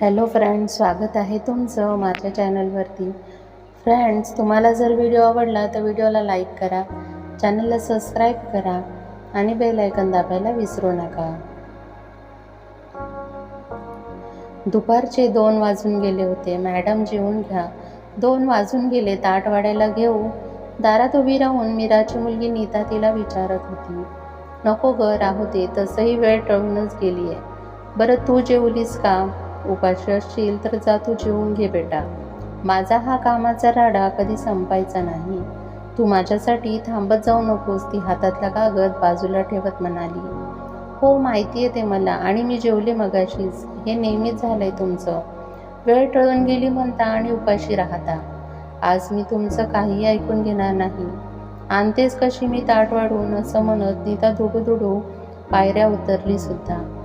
Hello friends स्वागत आहे तुमचं माझ्या चॅनलवरती. फ्रेंड्स तुम्हाला जर व्हिडिओ आवडला तर व्हिडिओला लाईक करा चॅनलला सबस्क्राईब करा आणि बेल आयकन दाबायला विसरू नका. दुपारचे दोन वाजून गेले होते. मॅडम जेवून घ्या. दोन वाजून गेले. ताट वाढायला घेऊ. दारात उभी राहून मीराची मुलगी नीता तिला विचारत होती. नको ग राहू दे. तसंही वेळ टळूनच गेली आहे बरं तू जेवलीस का? उपाशी असशील तर जा तू जेवून घे बेटा. माझा हा कामाचा राडा कधी संपायचा नाही. तू माझ्यासाठी थांबत जाऊ नकोस ती हातातला कागद बाजूला ठेवत म्हणाली. हो माहिती आहे ते मला आणि मी जेवले मगाशीच. हे नेहमीच झालंय तुमचं. वेळ टळून गेली म्हणता आणि उपाशी राहता. आज मी तुमचं काही ऐकून घेणार नाही. आणतेच कशी मी ताट वाढून असं म्हणत नीता धुडू धुडू पायऱ्या उतरली सुद्धा.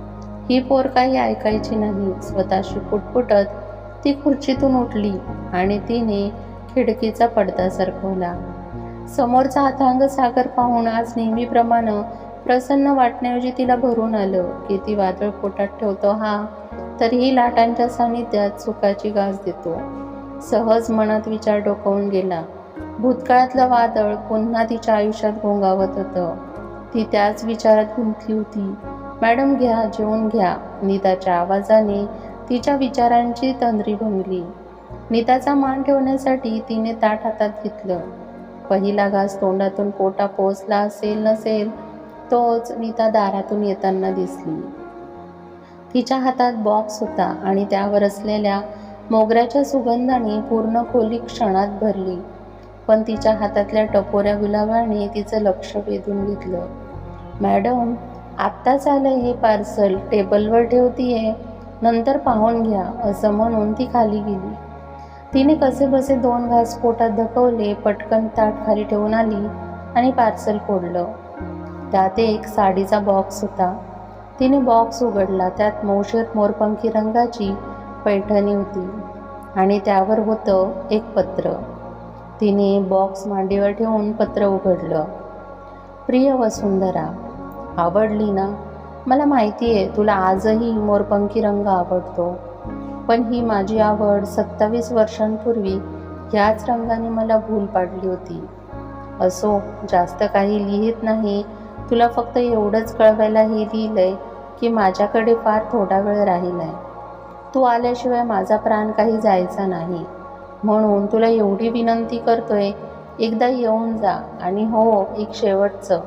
ही पोर काही ऐकायची नाही. स्वतःशी पुटपुटत ती खुर्चीतून उठली आणि तिने खिडकीचा पडदा सरकवला. समोरचा अथांग सागर पाहून आज नेहमीप्रमाणे प्रसन्न वाटण्याऐवजी तिला भरून आलं की ती वादळ पोटात ठेवतो. हा तरीही लाटांच्या सानिध्यात सुखाची गाज देतो. सहज मनात विचार डोकावून गेला. भूतकाळातलं वादळ पुन्हा तिच्या आयुष्यात घोंगावत होतं. ती त्याच विचारात गुंतली होती. मॅडम घ्या जेवून घ्या. नीताच्या आवाजाने तिच्या विचारांची तंद्री भंगली. नीताचा मान ठेवण्यासाठी तिने ताट हातात घेतलं. पहिला घास तोंडातून पोटा पोचला असेल नसेल तोच नीता दारातून येताना दिसली. तिच्या हातात बॉक्स होता आणि त्यावर असलेल्या मोगऱ्याच्या सुगंधाने पूर्ण खोली क्षणात भरली. पण तिच्या हातातल्या टपोऱ्या गुलाबाने तिचं लक्ष वेधून घेतलं. मॅडम आत्ताच आलं हे पार्सल टेबलवर ठेवतीये नंतर पाहून घ्या असं म्हणून ती खाली गेली. तिने कसे बसे दोन घास पोटात धकवले पटकन ताट खाली ठेवून आली आणि पार्सल फोडलं. त्यात एक साडीचा बॉक्स होता. तिने बॉक्स उघडला त्यात मौशर मोरपंखी रंगाची पैठणी होती आणि त्यावर होतं एक पत्र. तिने बॉक्स मांडीवर ठेवून पत्र उघडलं. प्रिय वसुंधरा आवडली ना? मला माहिती आहे तुला आजही मोरपंखी रंग आवडतो. पण ही माझी आवड सत्तावीस वर्षांपूर्वी ह्याच रंगाने मला भूल पाडली होती. असो जास्त काही लिहित नाही. तुला फक्त एवढंच कळवायला हे लिहिलंय की माझ्याकडे फार थोडा वेळ राहिला आहे तू आल्याशिवाय माझा प्राण काही जायचा नाही. म्हणून तुला एवढी विनंती करतोय एकदा येऊन जा आणि हो एक शेवटचं.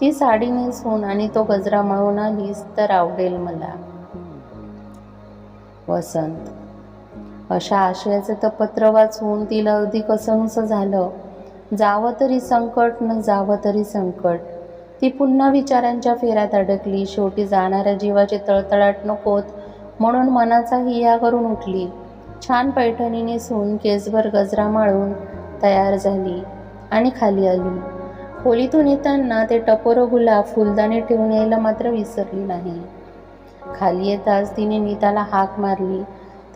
ती साडी नेसून आणि तो गजरा मळून आलीस तर आवडेल मला. वसंत. अशा आशयाचं तर पत्र वाचून तिला अगदी कसंनुसं झालं. जावं तरी संकट न जावं तरी संकट. ती पुन्हा विचारांच्या फेऱ्यात अडकली. शेवटी जाणाऱ्या जीवाची तळतळाट नकोत म्हणून मनाचा हिया करून उठली. छान पैठणी नेसून केसभर गजरा माळून तयार झाली आणि खाली आली. खोलीतून येताना ते टपोरं गुलाब फुलदाणी ठेवून यायला मात्र विसरली नाही. खाली येताच तिने नीताला हाक मारली.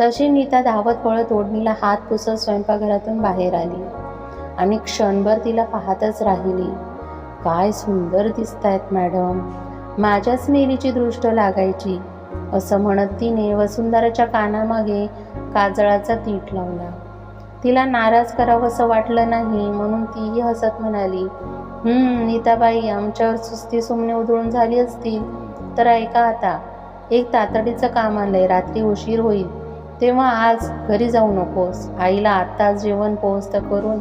तशी नीता धावत पळत ओढणीला हात पुसत स्वयंपाकघरातून बाहेर आली. आणि क्षणभर तिला पाहतच राहिली. काय सुंदर दिसत आहेत मॅडम. माझ्याच मेलीची दृष्ट लागायची असं म्हणत तिने वसुंधराच्या कानामागे काजळाचा तीट लावला. तिला नाराज करावंसं वाटलं नाही म्हणून तीही हसत म्हणाली. नीताबाई आमच्यावर सुस्ती सुमने उधळून झाली असतील तर ऐका आता. एक तातडीचं काम आलंय रात्री उशीर होईल. तेव्हा आज घरी जाऊ नकोस. आईला आत्ताच जेवण पोहोचतं करून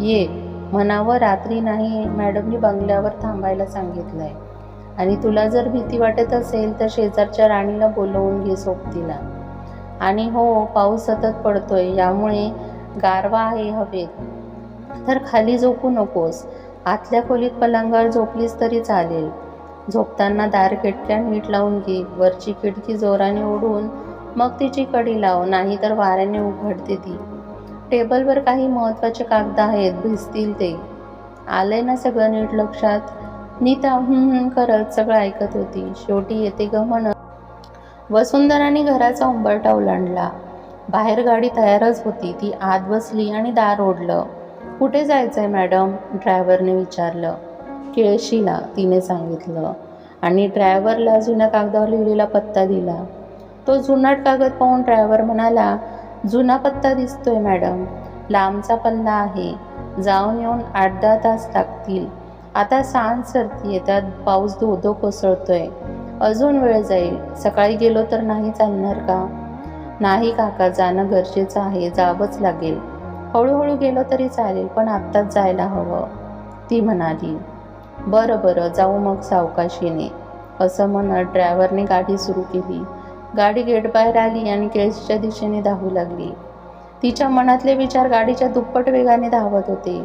ये. म्हणावं रात्री नाही मॅडमनी बंगल्यावर थांबायला सांगितलंय. आणि तुला जर भीती वाटत असेल तर शेजारच्या राणीला बोलवून घे सोबतीला. आणि हो पाऊस सतत पडतोय यामुळे गारवा आहे हवेत. तर खाली झोपू नकोस. आतल्या खोलीत पलंगावर झोपलीस तरी चालेल. झोपताना दार खिडक्या नीट लावून घे. वरची खिडकी जोराने ओढून मग तिची कडी लाव नाही तर वाऱ्याने उघडते ती. टेबलवर काही महत्त्वाचे कागद आहेत भिजतील ते. आलंय ना सगळं नीट लक्षात? नीता हम्म करत सगळं ऐकत होती. शेवटी येते ग म्हणत. वसुंधराने घराचा उंबरठा ओलांडला. बाहेर गाडी तयारच होती. ती आत बसली आणि दार ओढलं. कुठे जायचं आहे मॅडम? ड्रायव्हरने विचारलं. केळशीला तिने सांगितलं. आणि ड्रायव्हरला जुन्या कागदावर लिहिलेला पत्ता दिला. तो जुनाट कागद पाहून ड्रायव्हर म्हणाला जुना पत्ता दिसतोय मॅडम. लांबचा पल्ला आहे. जाऊन येऊन आठ दहा तास लागतील. आता सांज सरतीये त्यात पाऊस धो धो कोसळतोय. अजून वेळ जाईल. सकाळी गेलो तर नाही चालणार का? नाही काका. जाणं गरजेचं आहे. जावंच लागेल. हळूहळू गेलो तरी चालेल पण आत्ताच जायला हवं. ती म्हणाली बरं बरं जाऊ मग सावकाशीने. असं म्हणत ड्रायव्हरने गाडी सुरू केली. गाडी गेटबाहेर आली आणि केसच्या दिशेने धावू लागली. तिच्या मनातले विचार गाडीच्या दुप्पट वेगाने धावत होते.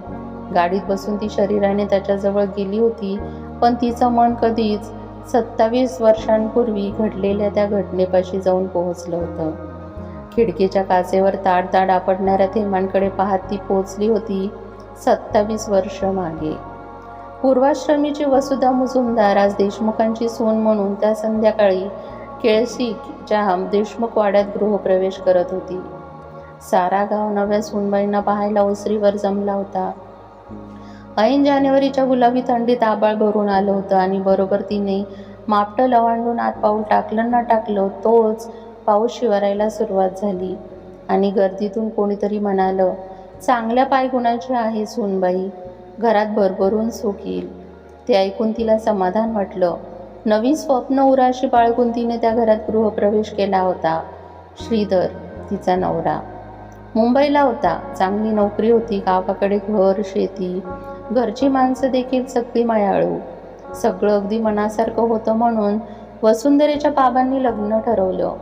गाडीत बसून ती शरीराने त्याच्याजवळ गेली होती पण तिचं मन कधीच सत्तावीस वर्षांपूर्वी घडलेल्या त्या घटनेपाशी जाऊन पोहोचलं होतं. खिडकीच्या काचेवर ताड ताड आपडणाऱ्या थेंबांकडे पाहत ती पोचली होती सत्तावीस वर्ष मागे. पूर्वाश्रमीची वसुधा मुजुमदार आज देशमुखांची सून म्हणून त्या संध्याकाळी केळशीच्या देशमुख वाड्यात गृहप्रवेश करत होती. सारा गाव नव्या सूनबाईंना पाहायला ओसरीवर जमला होता. ऐन जानेवारीच्या गुलाबी थंडीत आबाळ भरून आलं होतं आणि बरोबर तिने मापटं लवांडून आत पाऊल टाकलं ना टाकलं तोच पाऊस शिवरायला सुरुवात झाली आणि गर्दीतून कोणीतरी म्हणालं चांगल्या पायगुणाची आहे सूनबाई घरात भरभरून सुख येईल. ते ऐकून तिला समाधान वाटलं. नवीन स्वप्न उराशी बाळगून तिने त्या घरात गृहप्रवेश केला होता. श्रीधर तिचा नवरा. मुंबईला होता. चांगली नोकरी होती गावाकडे घर शेती. घरची माणसं देखील सगळी मायाळू. सगळं अगदी मनासारखं होतं म्हणून वसुंधरेच्या बाबांनी लग्न ठरवलं.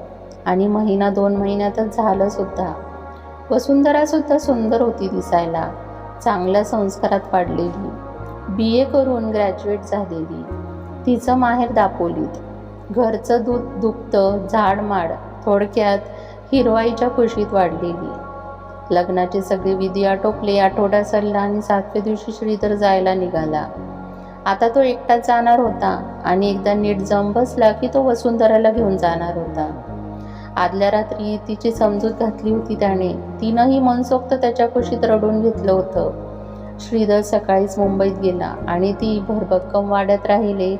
आणि महिना दोन महिन्यातच झालं सुद्धा. वसुंधरा सुद्धा सुंदर होती दिसायला. चांगल्या संस्कारात वाढलेली बी ए करून ग्रॅज्युएट झालेली. तिचं माहेर दापोलीत. घरचं दूध झाड झाडमाड थोडक्यात हिरवाईच्या कुशीत वाढलेली. लग्नाचे सगळे विधी आटोपले आठवडा सरला आणि सातव्या दिवशी श्रीधर जायला निघाला. आता तो एकटाच जाणार होता आणि एकदा नीट जम बसला की तो वसुंधराला घेऊन जाणार होता. आदल्या रात्री तिची समजूत घातली होती त्याने. तिनंही मनसोक्त त्याच्या कुशीत रडून घेतलं होतं. श्रीधर सकाळीच मुंबईत गेला आणि ती भरभक्कम वाड्यात राहिले.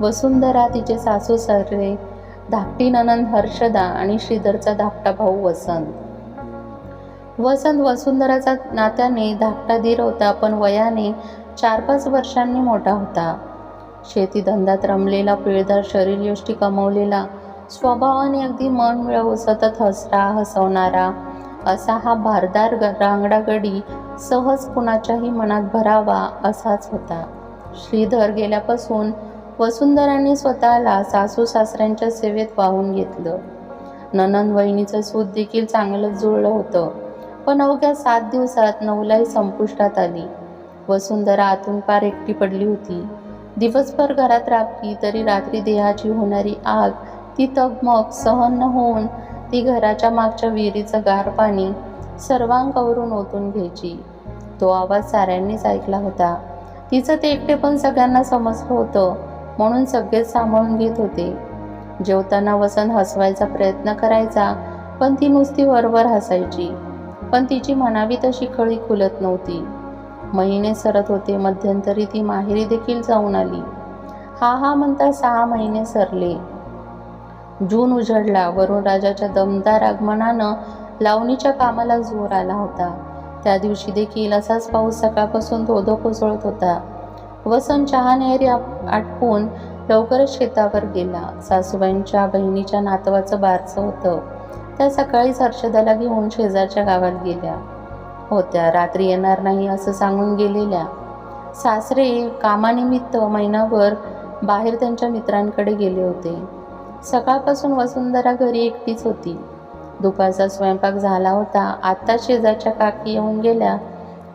वसुंधरा तिचे सासू सासरे धाकटी ननंद हर्षदा आणि श्रीधरचा धाकटा भाऊ वसंत. वसंत वसुंधराचा नात्याने धाकटा धीर होता पण वयाने चार पाच वर्षांनी मोठा होता. शेतीधंद्यात रमलेला पिळदार शरीरयष्टी कमवलेला स्वभावाने अगदी मन मिळवू सतत हसरा हसवणारा असा हा भारदार रांगडागडी सहज कुणाच्याही मनात भरावा असाच होता. श्रीधर गेल्यापासून वसुंधराने स्वतःला सासू सासऱ्यांच्या सेवेत वाहून घेतलं. ननंद वहिनीचं सूत देखील चांगलंच जुळलं होतं पण अवघ्या सात दिवसात नवलाई संपुष्टात आली. वसुंधरा आतून पार एकटी पडली होती. दिवसभर घरात राबली तरी रात्री देहाची होणारी आग ती तगमग सहन न होऊन ती घराच्या मागच्या विहिरीचं गार पाणी सर्वांगावरून ओतून घ्यायची. तो आवाज साऱ्यांनीच ऐकला होता. तिचं ते एकटे पण सगळ्यांना समजलं होतं म्हणून सगळेच सांभाळून घेत होते. जेवताना वसन हसवायचा प्रयत्न करायचा पण ती नुसती वरवर हसायची. पण तिची म्हणावी तशी खळी खुलत नव्हती. महिने सरत होते मध्यंतरी ती माहेरी देखील जाऊन आली. हा हा म्हणता सहा महिने सरले. जून उजडला. वरुण राजाच्या दमदार आगमनानं लावणीच्या कामाला जोर आला होता. त्या दिवशी देखील असाच पाऊस सकाळपासून धोधो कोसळत होता. वसंत चहानेहरी आटपून लवकरच शेतावर गेला. सासूबाईंच्या बहिणीच्या नातवाचं बारसं होतं. त्या सकाळीच हर्षदाला घेऊन शेजारच्या गावात गेल्या. होत्या. रात्री येणार नाही असं सांगून गेलेल्या. सासरे कामानिमित्त महिनाभर बाहेर त्यांच्या मित्रांकडे गेले होते. सकाळपासून वसुंधरा घरी एकटीच होती. दुपारचा स्वयंपाक झाला होता. आत्ता शेजारच्या काकी येऊन गेल्या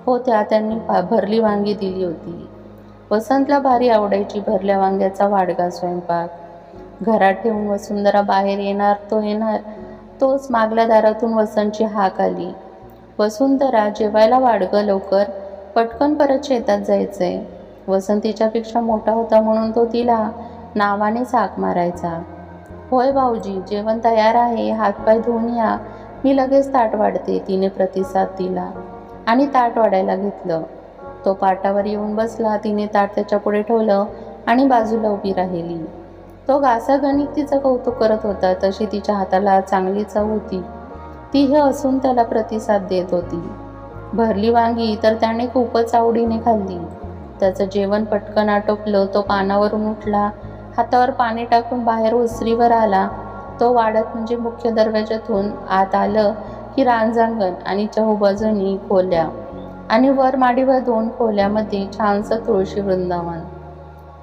होत्या. त्यांनी भा- भरली वांगी दिली होती. वसंतला भारी आवडायची भरल्या वांग्याचा वाडगा स्वयंपाक. घरात ठेवून वसुंधरा बाहेर येणार तो येणार तोच मागल्या दारातून वसंतची हाक आली. वसुंधरा जेवायला वाडगं लवकर पटकन परत शेतात जायचंय. वसंतीच्यापेक्षा मोठा होता म्हणून तो तिला नावानेच हाक मारायचा. होय भाऊजी जेवण तयार आहे हातपाय धुवून या. मी लगेच ताट वाढते तिने प्रतिसाद दिला आणि ताट वाढायला घेतलं. तो पाटावर येऊन बसला तिने ताट त्याच्या पुढे ठेवलं आणि बाजूला उभी राहिली. तो घासागणिक तिचं कौतुक करत होता तशी तिच्या हाताला चांगली चव होती. ती हे असून त्याला प्रतिसाद देत होती. भरली वांगी तर त्याने खूपच आवडीने खाल्ली. त्याचं जेवण पटकन आटोपलं तो पानावरून उठला हातावर पाणी टाकून बाहेर ओसरीवर आला. तो वाढत म्हणजे मुख्य दरवाजातून आत आलं. की रांजांगण आणि चहूबाजूनी खोल्या. आणि वर माडीवर दोन खोल्यामध्ये छानसं तुळशी वृंदावन.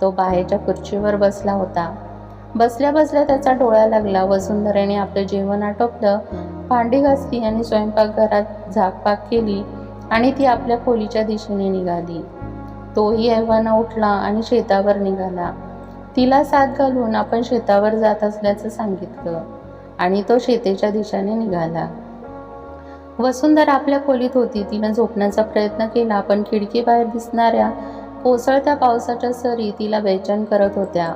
तो बाहेरच्या खुर्चीवर बसला होता. बसल्या बसल्या त्याचा डोळा लागला. वसुंधरेने आपलं जेवण आटोपलं. भांडी घासली आणि स्वयंपाकघरात झाकपाक केली आणि ती आपल्या खोलीच्या दिशेने निघाली. तोही ऐवाना उठला आणि शेतावर निघाला. तिला साथ घालून आपण शेतावर जात असल्याचं सांगितलं आणि तो शेतीच्या दिशेने निघाला. वसुंधरा आपल्या खोलीत होती. तिनं झोपण्याचा प्रयत्न केला पण खिडकीबाहेर दिसणाऱ्या कोसळत्या पावसाच्या सरी तिला बेचैन करत होत्या.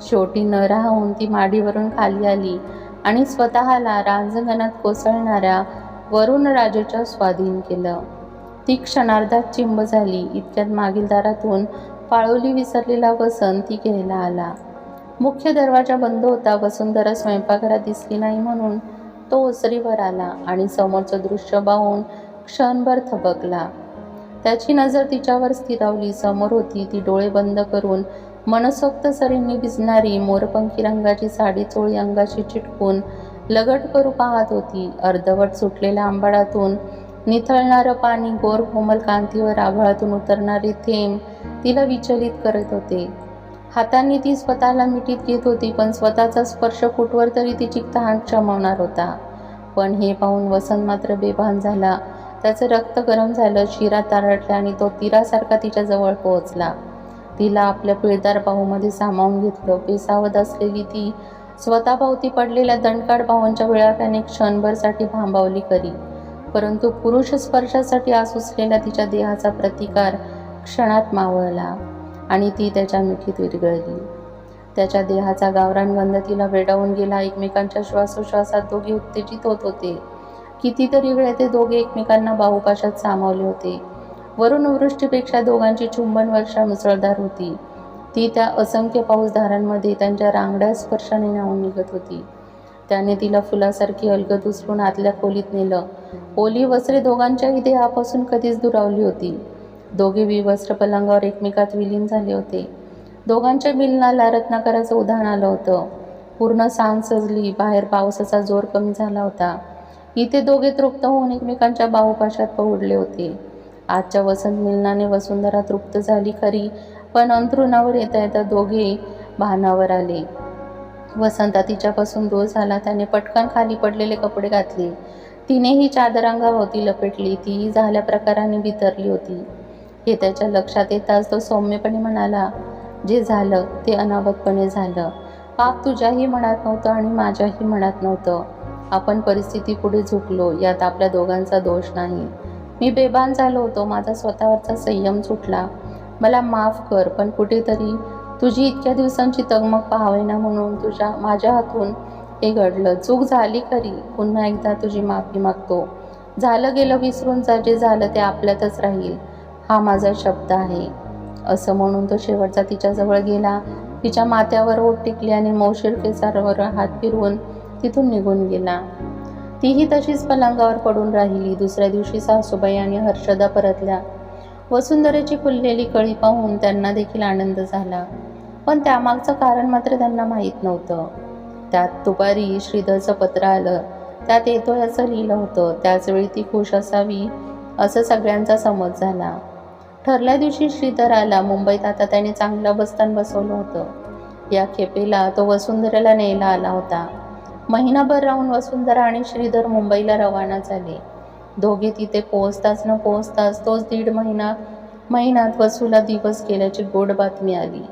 शेवटी न राहून ती माडीवरून खाली आली आणि स्वतःला रांजणगणात कोसळणाऱ्या वरुण राजाच्या स्वाधीन केलं. ती क्षणार्धात चिंब झाली. इतक्यात मागील दारातून पाळोली विसरलेला वसंत ती घ्यायला आला. मुख्य दरवाजा बंद होता वसुंधरा स्वयंपाकघरात दिसली नाही म्हणून तो ओसरीवर आला आणि समोरचं दृश्य पाहून क्षणभर थबकला. त्याची नजर तिच्यावर स्थिरावली. समोर होती ती डोळे बंद करून मनसोक्त सरींनी भिजणारी मोरपंखी रंगाची साडी चोळी अंगाशी चिटकून लगट करू पाहत होती. अर्धवट सुटलेल्या आंबाडातून निथळणारं पाणी गोर कोमल कांतीवर आभाळातून उतरणारे थेंब तिला विचलित करत होते. हातांनी ती स्वतःला मिठीत घेत होती पण स्वतःचा स्पर्श कुठवर तरी तिची तहान क्षमवणार होता. पण हे पाहून वसंत मात्र बेभान झाला. त्याचं रक्त गरम झालं शिरा तारटल्या आणि तो तीरासारखा तिच्या जवळ पोहोचला. तिला आपल्या पिळदार बाहूमध्ये सामावून घेतलं. बेसावत असलेली ती स्वतःभोवती पडलेल्या दणकाड बाहूंच्या विळाव्याने क्षणभरसाठी भांबावली करी. परंतु पुरुष स्पर्शासाठी आसुसलेल्या तिच्या देहाचा प्रतिकार क्षणात मावळला आणि ती त्याच्या मिठीत विरगळली. त्याच्या देहाचा गावरान गंध तिला वेडावून गेला. एकमेकांच्या श्वासोश्वासात दोघे उत्तेजित होत होते. कितीतरी वेळ ते दोघे एकमेकांना बाहुपाशात सामावले होते. वरून वृष्टीपेक्षा दोघांची चुंबन वर्षा मुसळधार होती. ती त्या असंख्य पाऊसधारांमध्ये त्यांच्या रांगड्या स्पर्शाने न्हावून निघत होती. त्याने तिला फुलासारखी अलगद उचलून आतल्या खोलीत नेलं. ओली वस्त्रे दोघांच्याही देहापासून कधीच दुरावली होती. दोघे विवस्त्र पलंगावर एकमेकात विलीन झाले होते. दोघांच्या मिलनाला रत्नाकराचं उधाण आलं होतं. पूर्ण सांग सजली बाहेर पावसाचा जोर कमी झाला होता. इथे दोघे तृप्त होऊन एकमेकांच्या बाहुपाशात पहुडले होते. आजच्या वसंत मिलनाने वसुंधरा तृप्त झाली खरी पण अंथरुणावर येता येता दोघे भानावर आले. वसंता तिच्यापासून दूर झाला त्याने पटकन खाली पडलेले कपडे घातले. तिनेही चादर अंगाभोवती लपेटली तीही झाल्या प्रकाराने वितरली होती. हे त्याच्या लक्षात येताच तो सौम्यपणे म्हणाला जे झालं ते अनावतपणे झालं. पाप तुझ्याही मनात नव्हतं आणि माझ्याही मनात नव्हतं. आपण परिस्थिती पुढे झुकलो यात आपल्या दोघांचा दोष नाही. मी बेभान झालो होतो माझा स्वतःवरचा संयम सुटला. मला माफ कर पण कुठेतरी तुझी इतक्या दिवसांची तगमग पाहावेना म्हणून तुझ्या माझ्या हातून हे घडलं. चूक झाली खरी पुन्हा एकदा तुझी माफी मागतो. झालं गेलं विसरून जा जे झालं ते आपल्यातच राहील. हा माझा शब्द आहे. असं म्हणून तो शेवटचा तिच्याजवळ गेला. तिच्या माथ्यावर ओट टिकली आणि मौशीर केसारावर हात फिरवून तिथून निघून गेला. तीही तशीच पलंगावर पडून राहिली. दुसऱ्या दिवशी सासूबाई आणि हर्षदा परतल्या. वसुंधरेची फुललेली कळी पाहून त्यांना देखील आनंद झाला. पण त्यामागचं कारण मात्र त्यांना माहीत नव्हतं. त्यात दुपारी श्रीधरचं पत्र आलं. त्यात येतोय असं लिहिलं होतं. त्याचवेळी ती खुश असावी असं सगळ्यांचा समज झाला. ठरल्या दिवशी श्रीधर आला. मुंबईत आता त्याने चांगलं बस्तान बसवलं होतं. या खेपेला तो वसुंधरेला न्यायला आला होता. महिनाभर राहून वसुंधरा आणि श्रीधर मुंबईला रवाना झाले. दोघे तिथे पोहोचताच न पोहोचताच तोच दीड महिना महिन्यात वसूला दिवस गेल्याची गोड बातमी आली.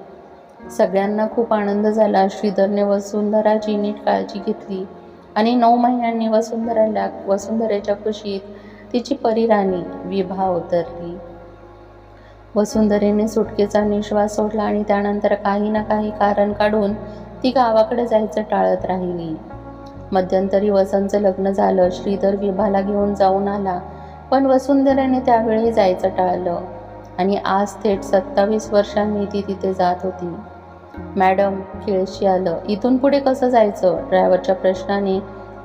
सगळ्यांना खूप आनंद झाला. श्रीधरने वसुंधराची नीट काळजी घेतली आणि नऊ महिन्यांनी वसुंधराला वसुंधरेच्या खुशीत तिची परिराणी विभा उतरली. वसुंधरेने सुटकेचा निश्वास सोडला आणि त्यानंतर काही ना काही कारण काढून ती गावाकडे जायचं टाळत राहिली. मध्यंतरी वसंतचं लग्न झालं श्रीधर विभाला घेऊन जाऊन आला पण वसुंधरेने त्यावेळी जायचं टाळलं आणि आज थेट सत्तावीस वर्षांनी ती तिथे जात होती. मॅडम खेळशी आलं इथून पुढे कसं जायचं? ड्रायव्हरच्या प्रश्नाने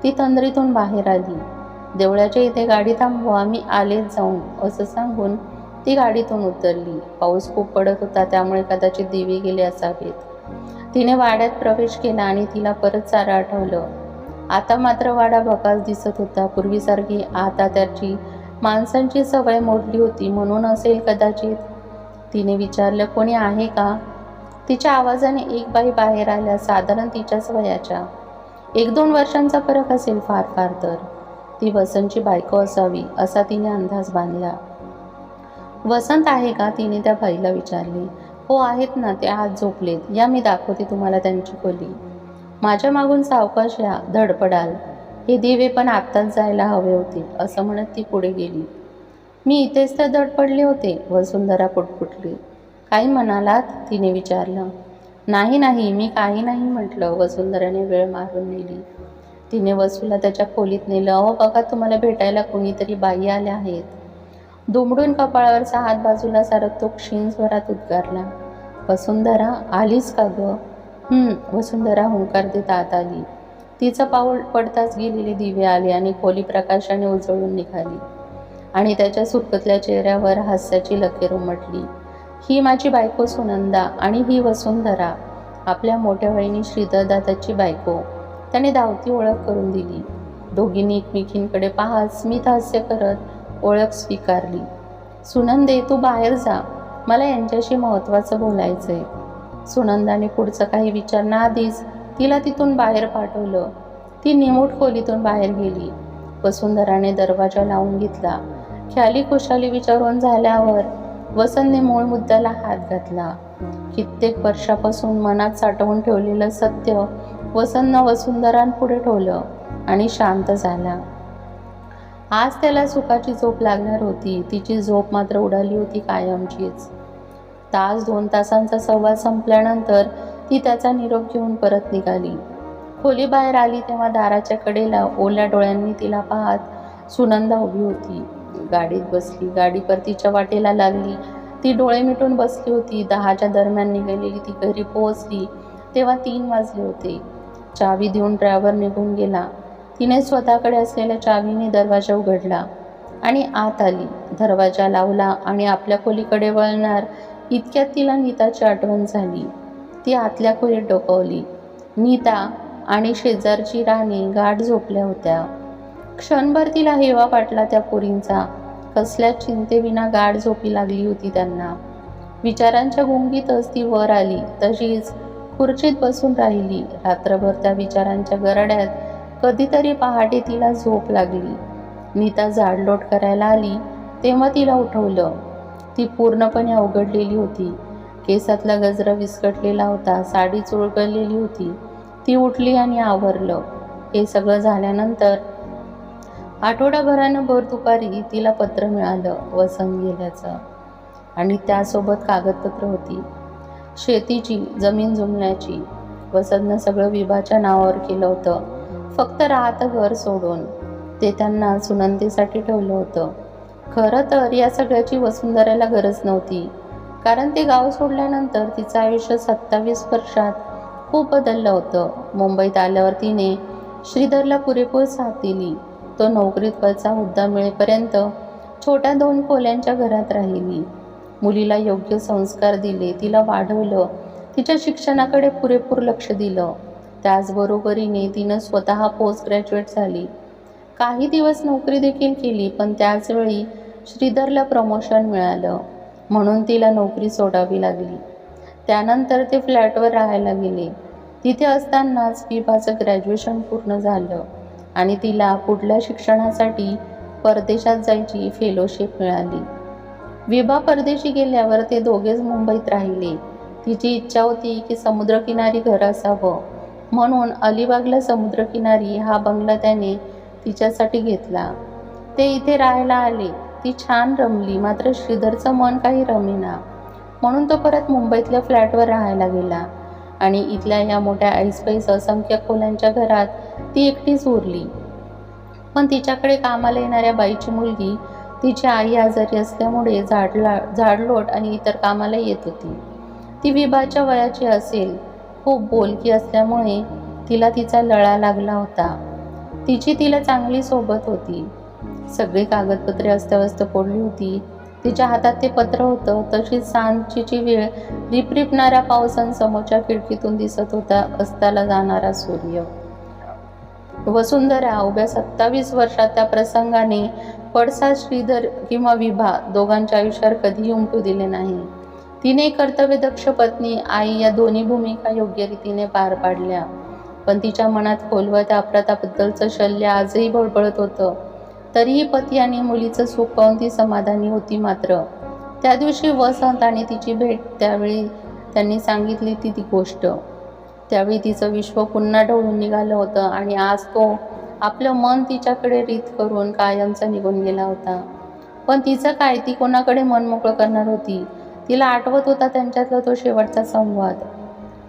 ती तंद्रीतून बाहेर आली. देवळाच्या इथे गाडी थांबवा मी आलेच जाऊन असं सांगून ती गाडीतून उतरली. पाऊस खूप पडत होता त्यामुळे कदाचित दिवे गेले असावेत. तिने वाड्यात प्रवेश केला आणि तिला परत सारं आठवलं. आता मात्र वाडा भकास दिसत होता. पूर्वीसारखी आता त्याची माणसांची सवय मोडली होती. म्हणून असेल कदाचित. तिने विचारलं कोणी आहे का? तिच्या आवाजाने एक बाई बाहेर आल्या साधारण तिच्याच वयाच्या. एक दोन वर्षांचा फरक असेल फार फार तर. ती वसंतची बायको असावी असा तिने अंदाज बांधला. वसंत आहे का तिने त्या बाईला विचारले. हो आहेत ना ते आज झोपलेत. या मी दाखवते तुम्हाला त्यांची खोली. माझ्या मागून सावकाश या धडपडाल. हे दिवे पण आत्ताच जायला हवे होते असं म्हणत ती पुढे गेली. मी इथेच तर धडपडले होते वसुंधरा पुटपुटली. काही म्हणालात तिने विचारलं. नाही नाही मी काही नाही म्हटलं वसुंधराने वेळ मारून नेली. तिने वसूला त्याच्या खोलीत नेलं. अहो बघा तुम्हाला भेटायला कोणीतरी बाई आल्या आहेत. दुमडून कपाळावरचा हात बाजूला सारत तो क्षीण स्वरात उद्गारला वसुंधरा आलीच का ग? वसुंधरा हुंकार देत आत आली. तिचं पाऊल पडताच गेलेले दिवे आले आणि खोली प्रकाशाने उजळून निघाली आणि त्याच्या सुरकतल्या चेहऱ्यावर हास्याची लखेर उमटली. ही माझी बायको सुनंदा आणि ही वसुंधरा आपल्या मोठ्या वहिनी श्रीधरदाताची बायको. त्याने धावती ओळख करून दिली. दोघींनी एकमेकींकडे पाहत स्मित हास्य करत ओळख स्वीकारली. सुनंदे तू बाहेर जा. मला यांच्याशी महत्त्वाचं बोलायचं आहे सुनंदाने पुढचं काही विचार ना आधीच तिला तिथून बाहेर पाठवलं. ती निमूट खोलीतून बाहेर गेली. वसुंधराने दरवाजा लावून घेतला. ख्याली खुशाली विचारून झाल्यावर वसंतने मूळ मुद्द्याला हात घातला. कित्येक वर्षापासून मनात साठवून ठेवलेलं सत्य वसंतनं वसुंधरांपुढे ठेवलं आणि शांत झाला. आज त्याला सुखाची झोप लागणार होती. तिची झोप मात्र उडाली होती कायमचीच. तास दोन तासांचा संवाद संपल्यानंतर ती त्याचा निरोप घेऊन परत निघाली. खोली बाहेर आली तेव्हा दाराच्या कडेला ओल्या डोळ्यांनी तिला पाहत सुनंदा उभी होती. गाडीत बसली. गाडी परतीच्या वाटेला लागली. ती डोळे मिटून बसली होती. दहाच्या दरम्यान निघालेली ती घरी पोहोचली तेव्हा तीन वाजले होते. चावी देऊन ड्रायव्हर निघून गेला. तिने स्वतःकडे असलेल्या चावीने दरवाजा उघडला आणि आत आली. दरवाजा लावला आणि आपल्या खोलीकडे वळणार इतक्यात तिला नीताची आठवण झाली. ती आतल्या खोलीत डोकवली. नीता आणि शेजारची राणी गाठ झोपल्या होत्या. क्षणभर तिला हेवा वाटला त्या पोरींचा. कसल्या चिंतेविना गाढ झोपी लागली होती त्यांना. विचारांच्या गुंगीतच ती वर आली. तशीच खुर्चीत बसून राहिली. रात्रभर त्या विचारांच्या गराड्यात कधीतरी पहाटे तिला झोप लागली. नीता झाडलोट करायला आली तेव्हा तिला उठवलं. ती पूर्णपणे अवघडलेली होती. केसातला गजरा विस्कटलेला होता साडी चुळगळलेली होती. ती उठली आणि आवरलं. हे सगळं झाल्यानंतर आठवडाभरानं भर दुपारी तिला पत्र मिळालं वसंत गेल्याचं. आणि त्यासोबत कागदपत्र होती. शेतीची जमीन जुमण्याची. वसंतनं सगळं विभाच्या नावावर केलं होतं. फक्त राहतं घर सोडून. ते त्यांना सुनंदीसाठी ठेवलं होतं. खरं तर या सगळ्याची वसुंधराला गरज नव्हती. कारण ते गाव सोडल्यानंतर तिचं आयुष्य सत्तावीस वर्षात खूप बदललं होतं. मुंबईत आल्यावर तिने श्रीधरला पुरेपूर साथ दिली. तो नोकरीत वरचा हुद्दा मिळेपर्यंत छोट्या दोन खोल्यांच्या घरात राहिली. मुलीला योग्य संस्कार दिले तिला वाढवलं तिच्या शिक्षणाकडे पुरेपूर लक्ष दिलं. त्याचबरोबरीने तिनं स्वतः पोस्ट ग्रॅज्युएट झाली. काही दिवस नोकरी देखील केली पण त्याचवेळी श्रीधरला प्रमोशन मिळालं म्हणून तिला नोकरी सोडावी लागली. त्यानंतर ते फ्लॅटवर राहायला गेले. तिथे असतानाच विभाचं ग्रॅज्युएशन पूर्ण झालं आणि तिला पुढल्या शिक्षणासाठी परदेशात जायची फेलोशिप मिळाली. विभा परदेशी गेल्यावर ते दोघेच मुंबईत राहिले. तिची इच्छा होती की समुद्रकिनारी घर असावं. म्हणून अलिबागला समुद्रकिनारी हा बंगला त्याने तिच्यासाठी घेतला. ते इथे राहायला आले. ती छान रमली मात्र श्रीधरचं मन काही रमेना. म्हणून तो परत मुंबईतल्या फ्लॅटवर राहायला गेला आणि इथल्या या मोठ्या ऐसपैस असंख्य खोल्यांच्या घरात ती एकटीच उरली. पण तिच्याकडे कामाला येणाऱ्या बाईची मुलगी तिची आई आजारी असल्यामुळे झाडला झाडलोट आणि इतर कामाला येत होती. ती विभाच्या वयाची असेल. खूप बोलकी असल्यामुळे तिला तिचा लळा लागला होता. तिची तिला चांगली सोबत होती. सगळी कागदपत्रे अस्तव्यस्त पडली होती. तिच्या हातात ते पत्र होतं. तशीच सांजेची वेळ रिपरिपणाऱ्या पावसांसमोरच्या खिडकीतून दिसत होता अस्ताला जाणारा सूर्य. वसुंधरा उभ्या सत्तावीस वर्षात त्या प्रसंगाने पडसा श्रीधर किंवा विभा दोघांच्या आयुष्यावर कधीही उमटू दिले नाही. तिने कर्तव्यदक्ष पत्नी आई या दोन्ही भूमिका योग्य रीतीने पार पाडल्या. पण तिच्या मनात खोलवर त्या अपराधाबद्दलचं शल्य आजही बळबळत होतं. तरीही पती आणि मुलीचं सुख पाहून ती समाधानी होती मात्र. त्या दिवशी वसंत आणि तिची भेट त्यावेळी त्यांनी सांगितली ती ती गोष्ट. त्यावेळी तिचं विश्व पुन्हा ढवळून निघालं होतं आणि आज तो आपलं मन तिच्याकडे रीत करून कायमचा निघून गेला होता. पण तिचं काय? ती कोणाकडे मन मोकळं करणार होती? तिला आठवत होता त्यांच्यातला तो शेवटचा संवाद.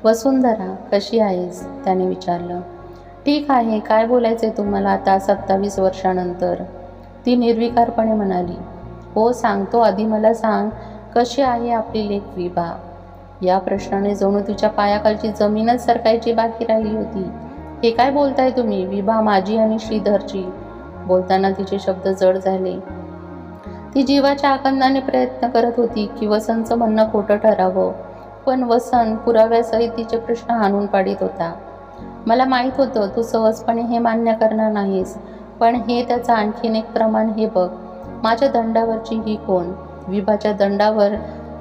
वसुंधरा कशी आहेस? त्याने विचारलं. ठीक आहे काय बोलायचं आहे तुम्हाला आता सत्तावीस वर्षानंतर? ती निर्विकारपणे म्हणाली. हो सांगतो. आधी मला सांग कशी आहे आपली लेख विभा? या प्रश्नाने जणू तिच्या पायाखालची जमीनच सरकायची बाकी राहिली होती. हे काय बोलताय तुम्ही? विभा माझी आणि श्रीधरची? बोलताना तिचे शब्द जड झाले. ती जीवाच्या आकंदाने प्रयत्न करत होती की वसंतचं म्हणणं खोटं ठरावं. पण वसंत पुराव्यासहित तिचे प्रश्न हाणून पाडित होता. मला माहीत होतं तू सहजपणे हे मान्य करणार नाहीस पण हे त्याचं आणखीन एक प्रमाण हे बघ. माझ्या दंडावरची ही कोण? विभाच्या दंडावर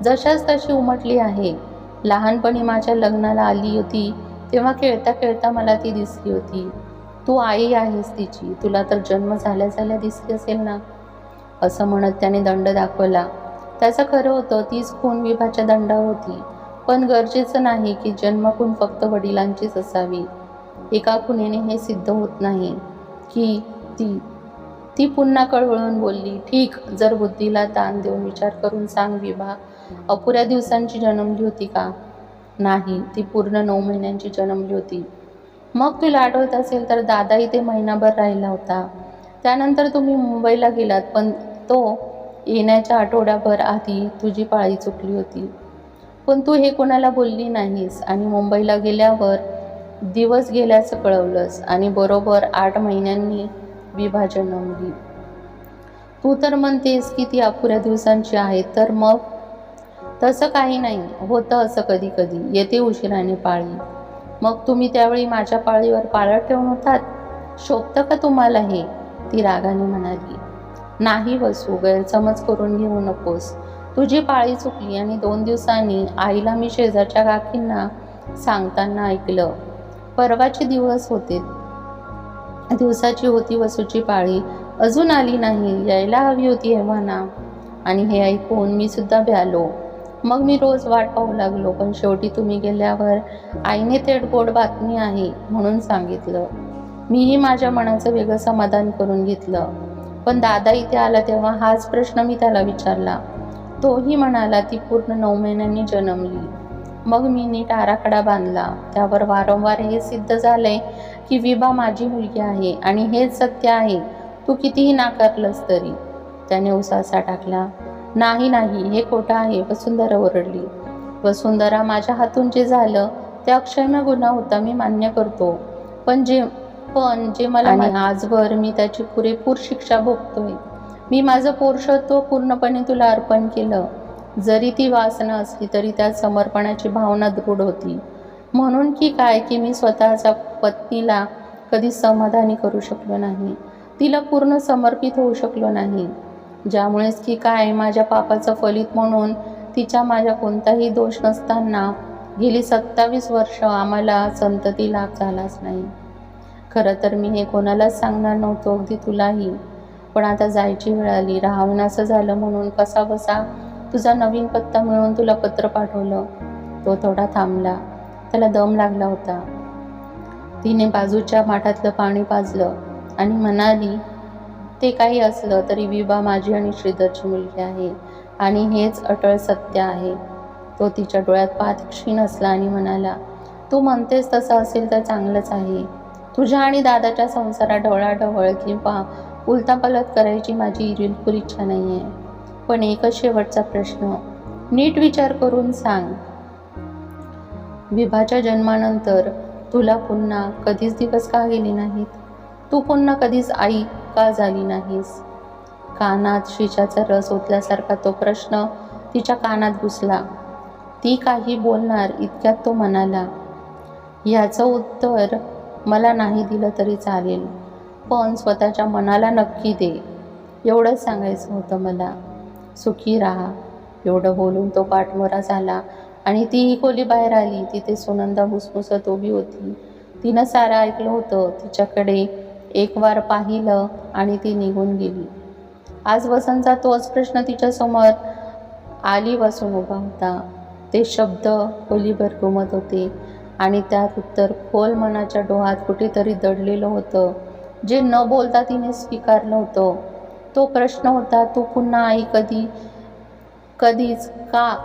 जशाच तशी उमटली आहे. लहानपणी माझ्या लग्नाला आली होती तेव्हा खेळता खेळता मला ती दिसली होती. तू आई आहेस तिची तुला तर जन्म झाल्या झाल्या दिसली असेल ना? असं म्हणत त्याने दंड दाखवला. त्याचं खरं होतं तीच खून विभाच्या दंडावर होती. पण गरजेचं नाही की जन्मखून फक्त वडिलांचीच असावी. एका खुनेने हे सिद्ध होत नाही की ती ती पुन्हा कळवळून बोलली ठीक जर बुद्धीला ताण देऊन विचार करून सांग विभा अपुऱ्या दिवसांची जन्मली होती का? नाही ती पूर्ण नऊ महिन्यांची जन्मली होती. मग तुला आठवत असेल तर दादा इथे महिनाभर राहिला होता. त्यानंतर तुम्ही मुंबईला गेलात पण तो येण्याच्या आठवड्याभर आधी तुझी पाळी चुकली होती. पण तू हे कोणाला बोलली नाहीस आणि मुंबईला गेल्यावर दिवस गेल्याचं कळवलंस आणि बरोबर आठ महिन्यांनी विभाजन नमली तू तर म्हणतेस की ती अपुऱ्या दिवसांची आहे तर मग? तसं काही नाही होतं असं कधी कधी येते उशिराने पाळी. मग तुम्ही त्यावेळी माझ्या पाळीवर पाळत ठेवून होतात? शोभतं का तुम्हाला हे? ती रागाने म्हणाली. नाही वसू गैरसमज करून घेऊ नकोस. तुझी पाळी चुकली आणि दोन दिवसांनी आईला मी शेजारच्या काकींना सांगताना ऐकलं. परवाचे दिवस होते. दिवसाची होती वसूची पाळी. अजून आली नाही यायला हवी होती एव्हाना आणि हे ऐकून मी सुद्धा भ्यालो मग मी रोज वाट पाहू लागलो पण शेवटी तुम्ही गेल्यावर आईने थेट गोड बातमी आहे म्हणून सांगितलं. मीही माझ्या मनाचं वेगळं समाधान करून घेतलं. पण दादा इथे आला तेव्हा हाच प्रश्न मी त्याला विचारला. तोही म्हणाला ती पूर्ण नऊ महिन्यांनी जन्मली. मग मी नीट आराखडा बांधला. त्यावर वारंवार हे सिद्ध झालंय की विभा माझी मुलगी आहे आणि हेच सत्य आहे. तू कितीही नाकारलंस तरी. त्याने उसासा टाकला. नाही नाही हे खोटं आहे वसुंधरा ओरडली. वसुंधरा माझ्या हातून जे झालं ते अक्षम्य गुन्हा होता मी मान्य करतो. पण जे पण जे मला आणि आजवर मी त्याची पुरेपूर शिक्षा भोगतोय मी माझं पौरुषत्व पूर्णपणे तुला अर्पण केलं. जरी ती वासना असली तरी त्यात समर्पणाची भावना दृढ होती. म्हणून की काय की मी स्वतःच्या पत्नीला कधी समाधानी करू शकलो नाही. तिला पूर्ण समर्पित होऊ शकलो नाही. ज्यामुळेच की काय माझ्या पापाचं फलित म्हणून तिच्या माझ्या कोणताही दोष नसताना गेली सत्तावीस वर्ष आम्हाला संतती लाभ झालाच नाही. खरं तर मी हे कोणालाच सांगणार नव्हतो अगदी तुलाही. पण आता जायची वेळ आली राहावं असं झालं म्हणून कसा बसा? तुझा नवीन पत्ता मिळवून तुला पत्र पाठवलं. तो थोडा थांबला. त्याला दम लागला होता. तिने बाजूच्या माठातलं पाणी पाजलं आणि म्हणाली ते काही असलं तरी विभा माझी आणि श्रीधरची मुलगी आहे आणि हेच अटळ सत्य आहे. तो तिच्या डोळ्यात पात क्षीण असला आणि म्हणाला तू म्हणतेस तसं असेल तर चांगलंच आहे. तुझ्या आणि दादाच्या संसारात ढवळाढवळ किंवा उलतापालत करायची माझी बिलकुल इच्छा नाही आहे पण एकच शेवटचा प्रश्न. नीट विचार करून सांग. विभाच्या जन्मानंतर तुला पुन्हा कधीच दिवस का गेले नाहीत? तू पुन्हा कधीच आई का झाली नाहीस? कानात शिशाचा रस ओतल्यासारखा तो प्रश्न तिच्या कानात घुसला. ती काही बोलणार इतक्यात तो म्हणाला याचं उत्तर मला नाही दिलं तरी चालेल पण स्वतःच्या मनाला नक्की दे. एवढंच सांगायचं होतं मला. सुखी राहा. एवढं बोलून तो पाठमोरा झाला आणि तीही खोली बाहेर आली. तिथे सुनंदा भुसभुसत उभी होती. तिनं सारं ऐकलं होतं. तिच्याकडे एक वार पाहिलं आणि ती निघून गेली. आज वसंतचा तोच प्रश्न तिच्यासमोर आली बसून उभा होता. ते शब्द खोलीभर घुमत होते. आणि त्यात उत्तर खोल मनाच्या डोहात कुठेतरी दडलेलं होतं. जे न बोलता तिने स्वीकारलं होतं. तो प्रश्न होता तू पुन्हा आई कधी कधीच का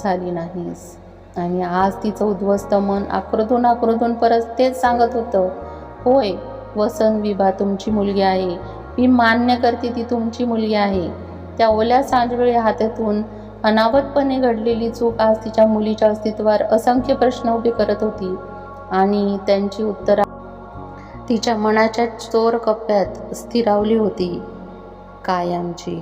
झाली नाहीस? आणि आज तिचं उद्ध्वस्त मन आकृतून आकृतून परत तेच सांगत होतं होय वसंत विभा तुमची मुलगी आहे. मी मान्य करते ती तुमची मुलगी आहे. त्या ओल्या सांजवेळी हातातून अनावतपणे घडलेली चूक आज तिच्या मुलीच्या अस्तित्वावर असंख्य प्रश्न उभे करत होती आणि त्यांची उत्तरा तिच्या मनाच्या चोर कप्प्यात स्थिरावली होती कायमची.